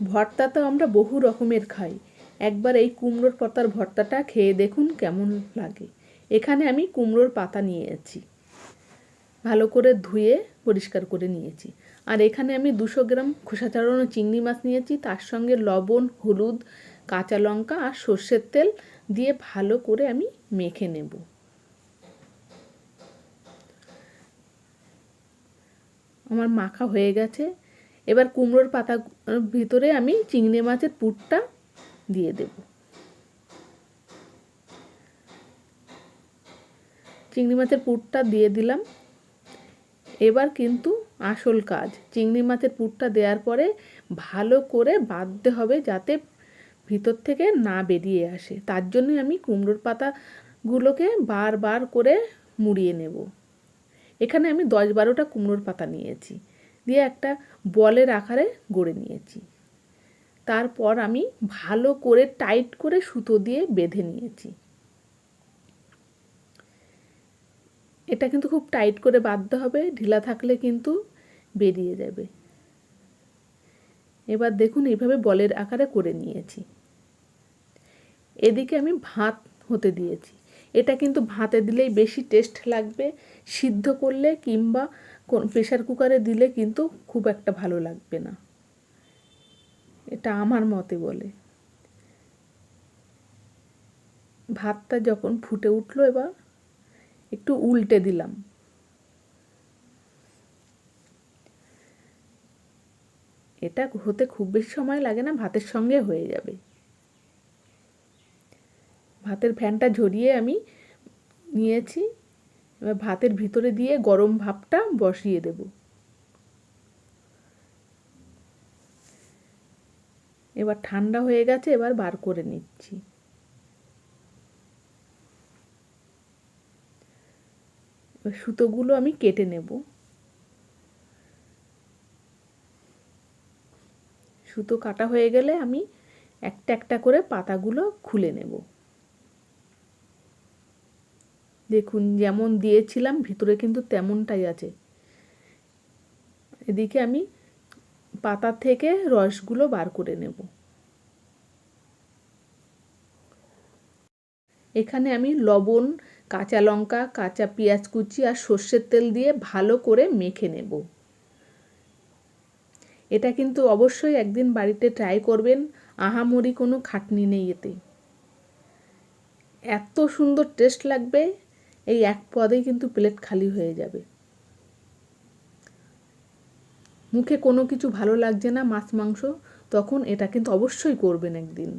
ভর্তা তো আমরা বহু রকমের খাই। একবার এই কুমড়োর পাতার ভর্তাটা খেয়ে দেখুন কেমন লাগে। এখানে আমি কুমড়োর পাতা নিয়েছি ভালো করে ধুয়ে পরিষ্কার করে নিয়েছি। আর এখানে আমি দুশো গ্রাম খোসা ছাড়ানো চিংড়ি মাছ নিয়েছি। তার সঙ্গে লবণ, হলুদ, কাঁচা লঙ্কা আর সর্ষের তেল দিয়ে ভালো করে আমি মেখে নেব। আমার মাখা হয়ে গেছে। এবার কুমড়োর পাতা ভিতরে আমি চিংড়ি মাছের পুরটা দিয়ে দেব। চিংড়ি মাছের পুরটা দিয়ে দিলাম। এবার কিন্তু আসল কাজ, চিংড়ি মাছের পুরটা দেওয়ার পরে ভালো করে বাঁধতে হবে যাতে ভিতর থেকে না বেরিয়ে আসে। তার জন্যই আমি কুমড়োর পাতাগুলোকে বারবার করে মুড়িয়ে নেব। এখানে আমি দশ বারোটা কুমড়োর পাতা নিয়েছি। দিয়ে একটা বলের আকারে গড়ে নিয়েছি। তারপর আমি ভালো করে টাইট করে সুতো দিয়ে বেঁধে নিয়েছি। এটা কিন্তু খুব টাইট করে বাঁধতে হবে, ঢিলা থাকলে কিন্তু বেরিয়ে যাবে। এবার দেখুন এইভাবে বলের আকারে করে নিয়েছি। এদিকে আমি ভাত হতে দিয়েছি। এটা কিন্তু ভাতে দিলেই বেশি টেস্ট লাগবে, সিদ্ধ করলে কিংবা প্রেশার কুকারে দিলে কিন্তু খুব একটা ভালো লাগবে না। এটা আমার মতে বলে। ভাতটা যখন ফুটে উঠল এবার একটু উল্টে দিলাম। এটা হতে খুব বেশি সময় লাগে না, ভাতের সঙ্গে হয়ে যাবে। ভাতের ফ্যানটা ঝরিয়ে আমি নিয়েছি। এবার ভাতের ভিতরে দিয়ে গরম ভাপটা বসিয়ে দেব। এবার ঠান্ডা হয়ে গেছে, এবার বার করে নিচ্ছি। সুতোগুলো আমি কেটে নেব। সুতো কাটা হয়ে গেলে আমি একটা একটা করে পাতাগুলো খুলে নেব। দেখুন, যেমন দিয়েছিলাম, ভিতরে কিন্তু তেমনটাই আছে। এদিকে আমি পাতা থেকে রসগুলো বার করে নেব। এখানে আমি লবণ, কাঁচা লঙ্কা, কাঁচা পেঁয়াজ কুচি আর সর্ষের তেল দিয়ে ভালো করে মেখে নেব। এটা কিন্তু অবশ্যই একদিন বাড়িতে ট্রাই করবেন, আহামরি কোনো খাটনি নেই এতে। এত সুন্দর টেস্ট লাগবে এই এক পদেই কিন্তু প্লেট খালি হয়ে যাবে। মুখে কোনো কিছু ভালো লাগছে না, মাছ, মাংস, তখন এটা কিন্তু অবশ্যই করবেন একদিন।